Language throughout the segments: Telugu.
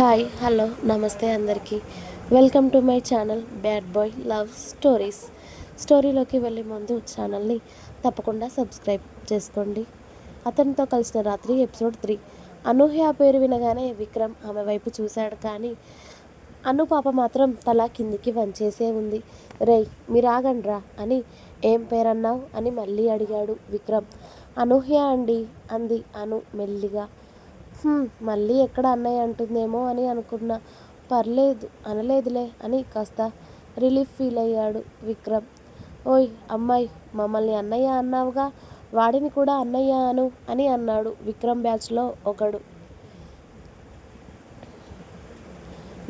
హాయ్ హలో నమస్తే అందరికీ. Welcome to my channel bad boy love stories. స్టోరీలోకి వెళ్ళే ముందు ఛానల్ని తప్పకుండా సబ్స్క్రైబ్ చేసుకోండి. అతనితో కలిసిన రాత్రి ఎపిసోడ్ త్రీ. అనూహ్య పేరు వినగానే విక్రమ్ ఆమె వైపు చూశాడు కానీ అను పాప మాత్రం తల కిందికి వంచేసే ఉంది. రేయ్ మీరాగండ్రా అని ఏం పేరన్నావు అని మళ్ళీ అడిగాడు విక్రమ్. అనూహ్య అండి అంది అను మెల్లిగా. మళ్ళీ ఎక్కడ అన్నయ్య అంటుందేమో అని అనుకున్నా. పర్లేదు అనలేదులే అని కాస్త రిలీఫ్ ఫీల్ అయ్యాడు విక్రమ్. ఓయ్ అమ్మాయి మమ్మల్ని అన్నయ్య అన్నావుగా? వాడిని కూడా అన్నయ్య అను అని అన్నాడు విక్రమ్ బ్యాచ్లో ఒకడు.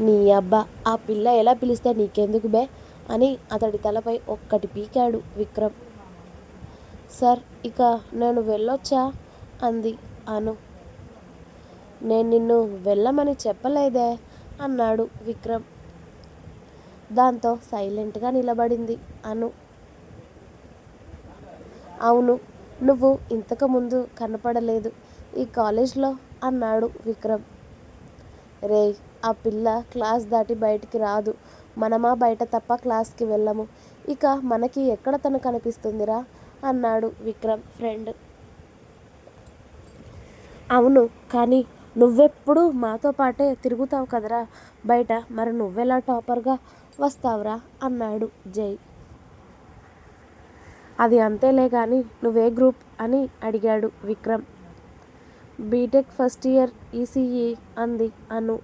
నీ అబ్బా ఆ పిల్ల ఎలా పిలిస్తే నీకెందుకు బే? అని అతడి తలపై ఒక్కటి పీకాడు విక్రమ్. సార్ ఇక నేను వెళ్ళొచ్చా? అంది అను. నేను నిన్ను వెళ్ళమని చెప్పలేదే అన్నాడు విక్రమ్. దాంతో సైలెంట్గా నిలబడింది అను. అవును నువ్వు ఇంతకు ముందు కనపడలేదు ఈ కాలేజ్లో అన్నాడు విక్రమ్. రే ఆ పిల్ల క్లాస్ దాటి బయటికి రాదు. మనమా బయట తప్ప క్లాస్కి వెళ్ళము. ఇక మనకి ఎక్కడ తను కనిపిస్తుందిరా? అన్నాడు విక్రమ్ ఫ్రెండ్. అవును కానీ నువ్వెప్పుడు మాతో పాటే తిరుగుతావు కదరా. బయట మరి నువ్వెలా టాపర్గా వస్తావురా అన్నాడు జై. అది అంతేలే కానీ నువ్వే గ్రూప్ అని అడిగాడు Vikram. BTech first year ECE అంది అను.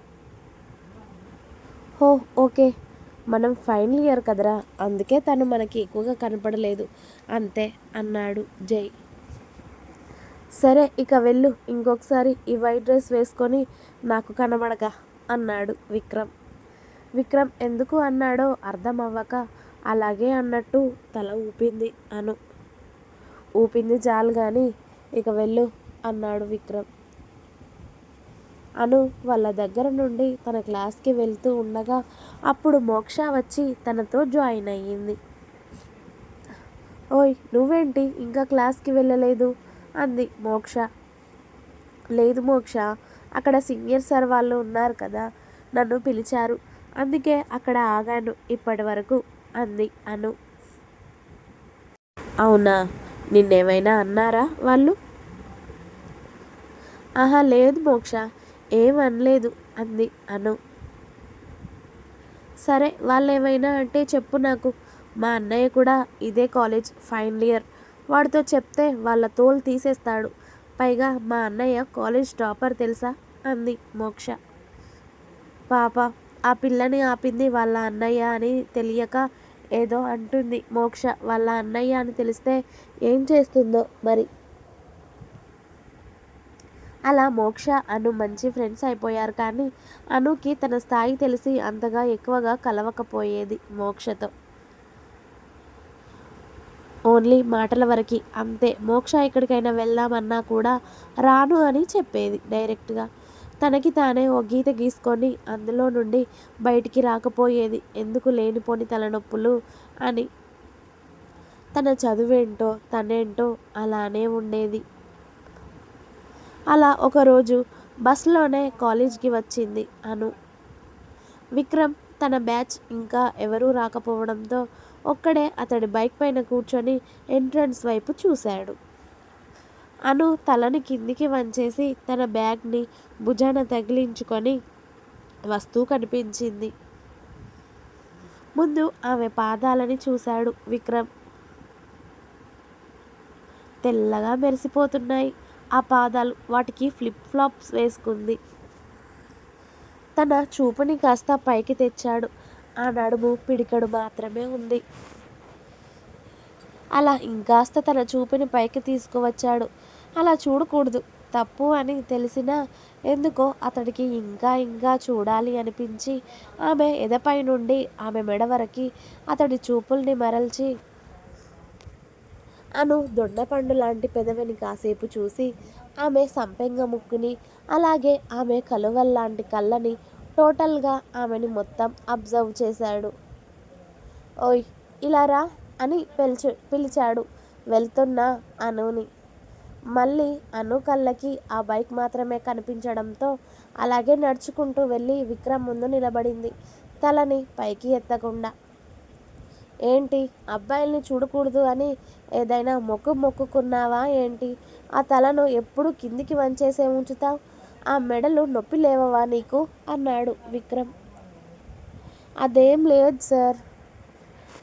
హో ఓకే. మనం ఫైనల్ ఇయర్ కదరా. అందుకే తను మనకి ఎక్కువగా కనపడలేదు. అంతే అన్నాడు జై. సరే ఇక వెళ్ళు. ఇంకొకసారి ఈ వైట్ డ్రెస్ వేసుకొని నాకు కనబడక అన్నాడు విక్రమ్. విక్రమ్ ఎందుకు అన్నాడో అర్థం అవ్వక అలాగే అన్నట్టు తల ఊపింది అను. ఊపింది చాలు కానీ ఇక వెళ్ళు అన్నాడు విక్రమ్. అను వాళ్ళ దగ్గర నుండి తన క్లాస్కి వెళ్తూ ఉండగా అప్పుడు మోక్ష వచ్చి తనతో జాయిన్ అయ్యింది. ఓయ్ నువ్వేంటి? ఇంకా క్లాస్కి వెళ్ళలేదు? అంది మోక్ష. లేదు మోక్ష అక్కడ సీనియర్ సార్ వాళ్ళు ఉన్నారు కదా నన్ను పిలిచారు. అందుకే అక్కడ ఆగాను ఇప్పటి వరకు అంది అను. అవునా? నిన్నేమైనా అన్నారా వాళ్ళు? ఆహా లేదు మోక్ష ఏం అనలేదు అంది అను. సరే వాళ్ళు ఏమైనా అంటే చెప్పు నాకు. మా అన్నయ్య కూడా ఇదే కాలేజ్ ఫైనల్ ఇయర్. వాడితో చెప్తే వాళ్ళ తోలు తీసేస్తాడు. పైగా మా అన్నయ్య కాలేజ్ టాపర్ తెలుసా? అంది మోక్ష. పాప ఆ పిల్లని ఆపింది వాళ్ళ అన్నయ్య అని తెలియక ఏదో అంటుంది మోక్ష. వాళ్ళ అన్నయ్య అని తెలిస్తే ఏం చేస్తుందో మరి? అలా మోక్ష అను మంచి ఫ్రెండ్స్ అయిపోయారు కానీ అనుకి తన స్థాయి తెలిసి అంతగా ఎక్కువగా కలవకపోయేది మోక్షతో. ఓన్లీ మాటల వరకు అంతే. మోక్ష ఎక్కడికైనా వెళ్దామన్నా కూడా రాను అని చెప్పేది డైరెక్ట్గా. తనకి తానే ఓ గీత గీసుకొని అందులో నుండి బయటికి రాకపోయేది. ఎందుకు లేనిపోని తలనొప్పులు అని. తన చదువేంటో తనేంటో అలానే ఉండేది. అలా ఒకరోజు బస్సులోనే కాలేజ్కి వచ్చింది అను. విక్రమ్ తన బ్యాచ్ ఇంకా ఎవరూ రాకపోవడంతో ఒక్కడే అతడి బైక్ పైన కూర్చొని ఎంట్రన్స్ వైపు చూశాడు. అను తలని కిందికి వంచేసి తన బ్యాగ్ని భుజాన తగిలించుకొని వస్తూ కనిపించింది. ముందు ఆమె పాదాలని చూశాడు విక్రమ్. తెల్లగా మెరిసిపోతున్నాయి. ఆ పాదాలు వాటికి ఫ్లిప్ ఫ్లాప్స్ వేసుకుంది. తన చూపుని కాస్త పైకి తెచ్చాడు. ఆ నడుము పిడికడు మాత్రమే ఉంది. అలా ఇంకాస్త తన చూపుని పైకి తీసుకువచ్చాడు. అలా చూడకూడదు. తప్పు అని తెలిసినా ఎందుకో అతడికి ఇంకా ఇంకా చూడాలి అనిపించి ఆమె ఎదపై నుండి ఆమె మెడ వరకు అతడి చూపుల్ని మరల్చి అను దొండపండు లాంటి పెదవిని కాసేపు చూసి ఆమె సంపెంగ ముక్కుని అలాగే ఆమె కలువల్లాంటి కళ్ళని టోటల్గా ఆమెని మొత్తం అబ్జర్వ్ చేశాడు. ఓయ్ ఇలా రా అని పిలిచి పిలిచాడు వెళ్తున్నా అనుని. మళ్ళీ అను కళ్ళకి ఆ బైక్ మాత్రమే కనిపించడంతో అలాగే నడుచుకుంటూ వెళ్ళి విక్రమ్ ముందు నిలబడింది. తలని పైకి ఎత్తకుండా. ఏంటి అబ్బాయిల్ని చూడకూడదు అని ఏదైనా మొక్కు మొక్కుకున్నావా ఏంటి? ఆ తలను ఎప్పుడు కిందికి వంచేసే ఉంచుతావు? ఆ మెడలు నొప్పి లేవవా నీకు? అన్నాడు విక్రమ్. అదేం లేదు సార్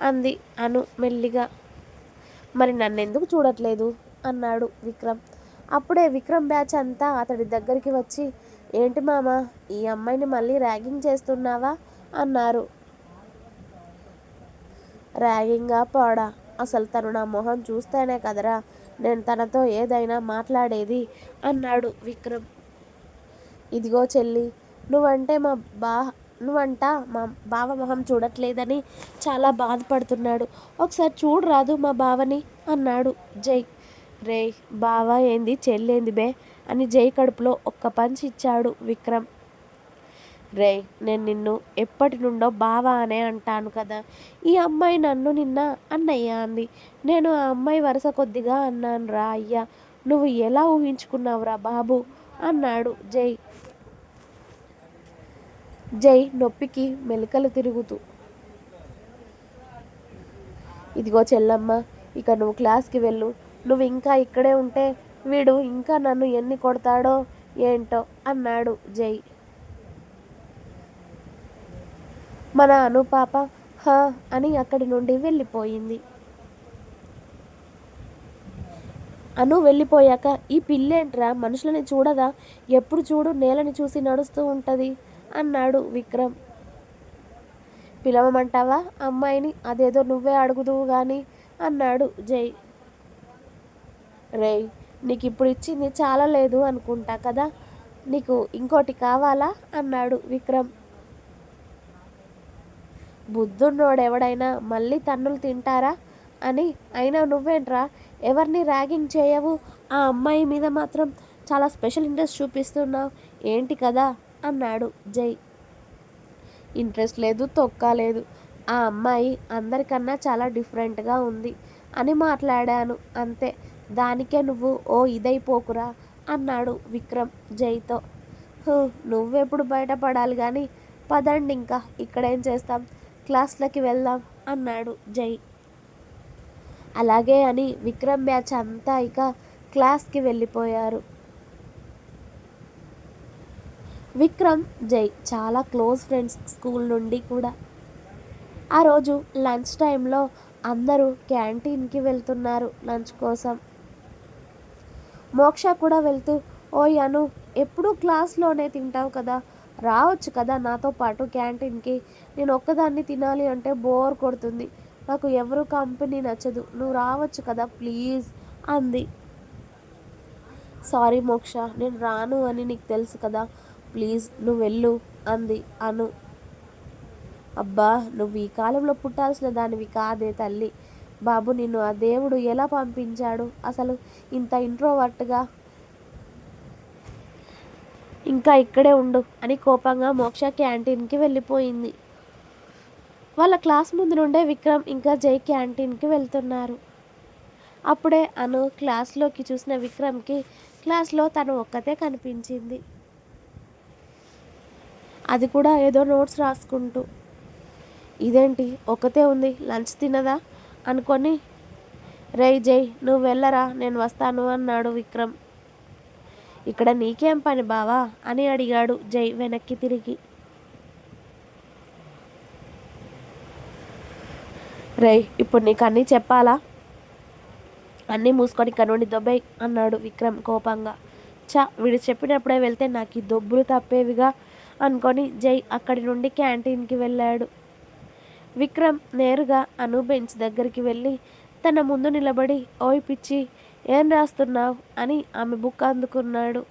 అంది అను మెల్లిగా. మరి నన్నెందుకు చూడట్లేదు? అన్నాడు విక్రమ్. అప్పుడే విక్రమ్ బ్యాచ్ అంతా అతడి దగ్గరికి వచ్చి ఏంటి మామ ఈ అమ్మాయిని మళ్ళీ ర్యాగింగ్ చేస్తున్నావా? అన్నారు. ర్యాగింగా పోడా? అసలు తను నా మొహం చూస్తేనే కదరా నేను తనతో ఏదైనా మాట్లాడేది? అన్నాడు విక్రమ్. ఇదిగో చెల్లి నువ్వంటే మా బా నువ్వంట మా బావ మొహం చూడట్లేదని చాలా బాధపడుతున్నాడు. ఒకసారి చూడరాదు మా బావని అన్నాడు జై. రే బావ ఏంది చెల్లేంది బే అని జై కడుపులో ఒక్క పంచి ఇచ్చాడు విక్రమ్. రే నేను నిన్ను ఎప్పటి నుండో బావ అనే అంటాను కదా. ఈ అమ్మాయి నన్ను నిన్న అన్నయ్య అంది. నేను ఆ అమ్మాయి వరుస కొద్దిగా అన్నాను రా అయ్యా. నువ్వు ఎలా ఊహించుకున్నావురా బాబు? అన్నాడు జై. జై నొప్పికి మెలికలు తిరుగుతూ. ఇదిగో చెల్లమ్మ ఇక నువ్వు క్లాస్కి వెళ్ళు. నువ్వు ఇంకా ఇక్కడే ఉంటే వీడు ఇంకా నన్ను ఎన్ని కొడతాడో ఏంటో అన్నాడు జై. మన అనుపాప హా అని అక్కడి నుండి వెళ్ళిపోయింది. అను వెళ్ళిపోయాక ఈ పిల్లేంట్రా మనుషులని చూడదా? ఎప్పుడు చూడు నేలని చూసి నడుస్తూ ఉంటుంది. అన్నాడు విక్రమ్. పిలవమంటావా? అమ్మాయిని అదేదో నువ్వే అడుగుదువు కానీ అన్నాడు జై. రేయ్ నీకు ఇప్పుడు ఇచ్చింది చాలా లేదు అనుకుంటా కదా? నీకు ఇంకోటి కావాలా? అన్నాడు విక్రమ్. బుద్ధున్నోడు ఎవడైనా మళ్ళీ తన్నులు తింటారా? అని. అయినా నువ్వేంట్రా? ఎవరిని ర్యాగింగ్ చేయవు? ఆ అమ్మాయి మీద మాత్రం చాలా స్పెషల్ ఇంట్రెస్ట్ చూపిస్తున్నావు. ఏంటి కదా? అన్నాడు. జై. ఇంట్రెస్ట్ లేదు తొక్క లేదు. ఆ అమ్మాయి అందరికన్నా చాలా డిఫరెంట్గా ఉంది అని మాట్లాడాను. అంతే. దానికే నువ్వు ఓ ఇదైపోకురా అన్నాడు విక్రమ్ జైతో. నువ్వెప్పుడు బయటపడాలి కానీ పదండి ఇంకా ఇక్కడేం చేస్తాం? క్లాస్లకి వెళ్దాం అన్నాడు జై. అలాగే అని విక్రమ్ బ్యాచ్ అంతా ఇక క్లాస్కి వెళ్ళిపోయారు. విక్రమ్ జై చాలా క్లోజ్ ఫ్రెండ్స్ స్కూల్ నుండి కూడా. ఆ రోజు లంచ్ టైంలో అందరూ క్యాంటీన్కి వెళ్తున్నారు లంచ్ కోసం. మోక్ష కూడా వెళ్తూ ఓయ్ అను ఎప్పుడూ క్లాస్లోనే తింటావు కదా రావచ్చు కదా నాతో పాటు క్యాంటీన్కి. నేను ఒక్కదాన్ని తినాలి అంటే బోర్ కొడుతుంది. నాకు ఎవరు కంపెనీ నచ్చదు. నువ్వు రావచ్చు కదా ప్లీజ్ అంది. సారీ మోక్ష నేను రాను అని నీకు తెలుసు కదా ప్లీజ్ నువ్వు వెళ్ళు అంది అను. అబ్బా నువ్వు ఈ కాలంలో పుట్టాల్సిన దానివి కాదే తల్లి. బాబు నిన్ను ఆ దేవుడు ఎలా పంపించాడు? అసలు ఇంత ఇంట్రోవర్ట్గా? ఇంకా ఇక్కడే ఉండు అని కోపంగా మోక్ష క్యాంటీన్కి వెళ్ళిపోయింది. వాళ్ళ క్లాస్ ముందు నుండే విక్రమ్ ఇంకా జై క్యాంటీన్కి వెళ్తున్నారు. అప్పుడే అను క్లాస్లోకి చూసిన విక్రమ్కి క్లాస్లో తను ఒక్కతే కనిపించింది. అది కూడా ఏదో నోట్స్ రాసుకుంటూ. ఇదేంటి? ఒకతే ఉంది. లంచ్ తినదా? అనుకొని రేయ్ జై నువ్వు వెళ్ళరా? నేను వస్తాను అన్నాడు విక్రమ్. ఇక్కడ నీకేం పని బావా? అని అడిగాడు జై వెనక్కి తిరిగి. రేయ్ ఇప్పుడు నీకు అన్నీ చెప్పాలా? అన్నీ మూసుకొని ఇక్కడ నుండి దొబ్బై అన్నాడు విక్రమ్ కోపంగా. చా వీడు చెప్పినప్పుడే వెళ్తే నాకు ఈ దొబ్బులు తప్పేవిగా అనుకొని జై అక్కడి నుండి క్యాంటీన్కి వెళ్ళాడు. విక్రమ్ నేరుగా అను బెంచ్ దగ్గరికి వెళ్ళి తన ముందు నిలబడి ఓయ్ పిచ్చి ఏం రాస్తున్నావు? అని ఆమె బుక్ అందుకున్నాడు.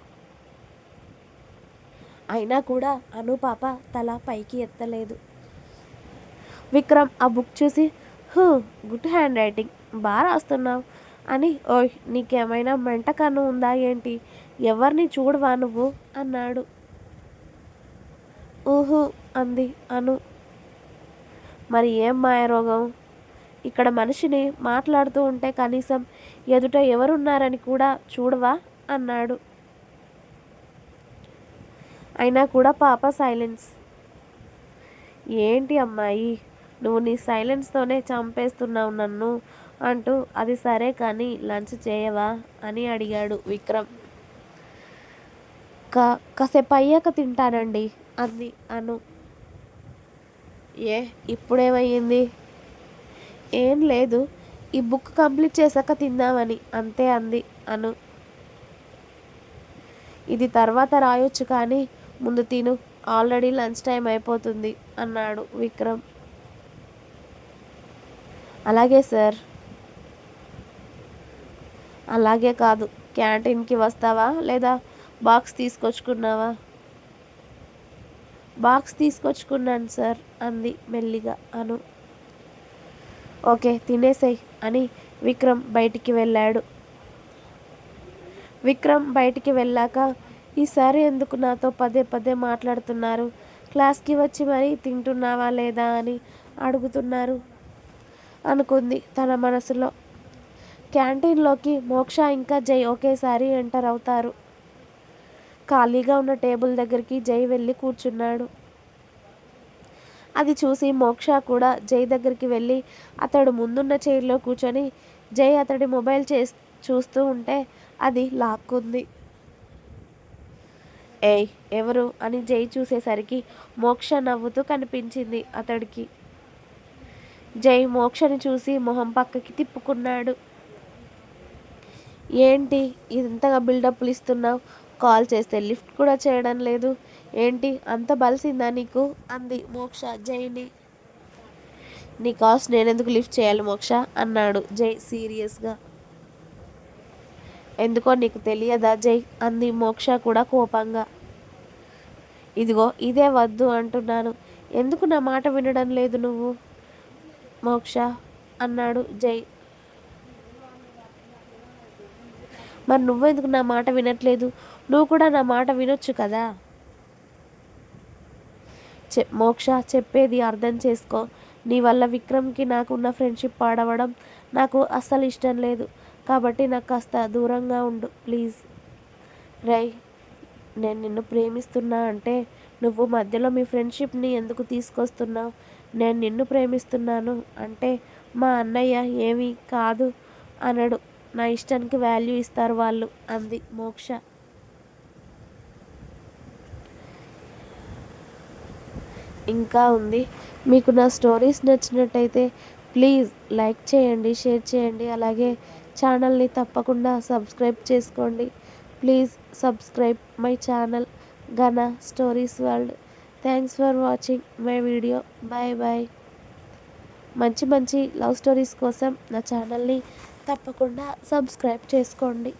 అయినా కూడా అను పాప తల పైకి ఎత్తలేదు. విక్రమ్ ఆ బుక్ చూసి హూ గుడ్ హ్యాండ్ రైటింగ్ బాగా రాస్తున్నావు? అని ఓయ్ నీకేమైనా మెంట ఉందా ఏంటి? ఎవరిని చూడవా నువ్వు? అన్నాడు. ఊహు అంది అను. మరి ఏం మాయరోగం? ఇక్కడ మనిషిని మాట్లాడుతూ ఉంటే కనీసం ఎదుట ఎవరున్నారని కూడా చూడవా? అన్నాడు. అయినా కూడా పాప సైలెన్స్. ఏంటి అమ్మాయి? నువ్వు నీ సైలెన్స్తోనే చంపేస్తున్నావు నన్ను అంటూ అది సరే కానీ లంచ్ చేయవా? అని అడిగాడు విక్రమ్. కా కాసేపు అయ్యాక తింటానండి. అంది అను. ఏ ఇప్పుడేమయ్యింది ఏం లేదు ఈ బుక్ కంప్లీట్ చేశాక తిందామని అంతే అంది అను. ఇది తర్వాత రాయొచ్చు కానీ ముందు తిను ఆల్రెడీ లంచ్ టైం అయిపోతుంది అన్నాడు విక్రమ్. అలాగే సార్. అలాగే కాదు క్యాంటీన్కి వస్తావా లేదా బాక్స్ తీసుకొచ్చుకున్నావా? బాక్స్ తీసుకొచ్చుకున్నాను సార్ అంది మెల్లిగా అను. ఓకే తినేసేయ్ అని విక్రమ్ బయటికి వెళ్ళాడు. విక్రమ్ బయటికి వెళ్ళాక ఈసారి ఎందుకు నాతో పదే పదే మాట్లాడుతున్నారు? క్లాస్కి వచ్చి మరీ తింటున్నావా లేదా అని అడుగుతున్నారు అనుకుంది తన మనసులో. క్యాంటీన్లోకి మోక్ష ఇంకా జై ఒకేసారి ఎంటర్ అవుతారు. ఖాళీగా ఉన్న టేబుల్ దగ్గరికి జై వెళ్ళి కూర్చున్నాడు. అది చూసి మోక్ష కూడా జై దగ్గరికి వెళ్ళి అతడు ముందున్న చైర్లో కూర్చొని జై అతడి మొబైల్ చే చూస్తూ ఉంటే అది లాక్కుంది. ఏయ్ ఎవరు? అని జై చూసేసరికి మోక్ష నవ్వుతూ కనిపించింది అతడికి. జై మోక్షని చూసి మొహం పక్కకి తిప్పుకున్నాడు. ఏంటి? ఇంతగా బిల్డప్లు ఇస్తున్నావు? కాల్ చేస్తే లిఫ్ట్ కూడా చేయడం లేదు. ఏంటి? అంత బలిసిందా నీకు? అంది మోక్ష. జైని. నీ కాస్ట్ నేనెందుకు లిఫ్ట్ చేయాలి మోక్ష? అన్నాడు జై సీరియస్గా. ఎందుకో నీకు తెలియదా జై? అంది మోక్ష కూడా కోపంగా. ఇదిగో ఇదే వద్దు అంటున్నాను. ఎందుకు నా మాట వినడం లేదు నువ్వు? మోక్ష అన్నాడు జై. మరి నువ్వెందుకు నా మాట వినట్లేదు? నువ్వు కూడా నా మాట వినొచ్చు కదా? చె మోక్ష చెప్పేది అర్థం చేసుకో. నీ వల్ల విక్రమ్కి నాకు ఉన్న ఫ్రెండ్షిప్ పాడవడం నాకు అస్సలు ఇష్టం లేదు. కాబట్టి నాకు కాస్త దూరంగా ఉండు ప్లీజ్. రై నేను నిన్ను ప్రేమిస్తున్నా అంటే నువ్వు మధ్యలో మీ ఫ్రెండ్షిప్ని ఎందుకు తీసుకొస్తున్నావు? నేను నిన్ను ప్రేమిస్తున్నాను అంటే మా అన్నయ్య ఏమీ కాదు అనడు. నా ఇష్టానికి వాల్యూ ఇస్తారు వాళ్ళు అంది మోక్ష. ఇంకా ఉంది. మీకు నా స్టోరీస్ నచ్చినట్టయితే ప్లీజ్ లైక్ చేయండి షేర్ చేయండి. అలాగే ఛానల్ని తప్పకుండా సబ్స్క్రైబ్ చేసుకోండి. Please subscribe my channel Ghana stories world. Thanks for watching my video. Bye bye మంచి మంచి లవ్ స్టోరీస్ కోసం నా ఛానల్ని తప్పకుండా సబ్స్క్రైబ్ చేసుకోండి.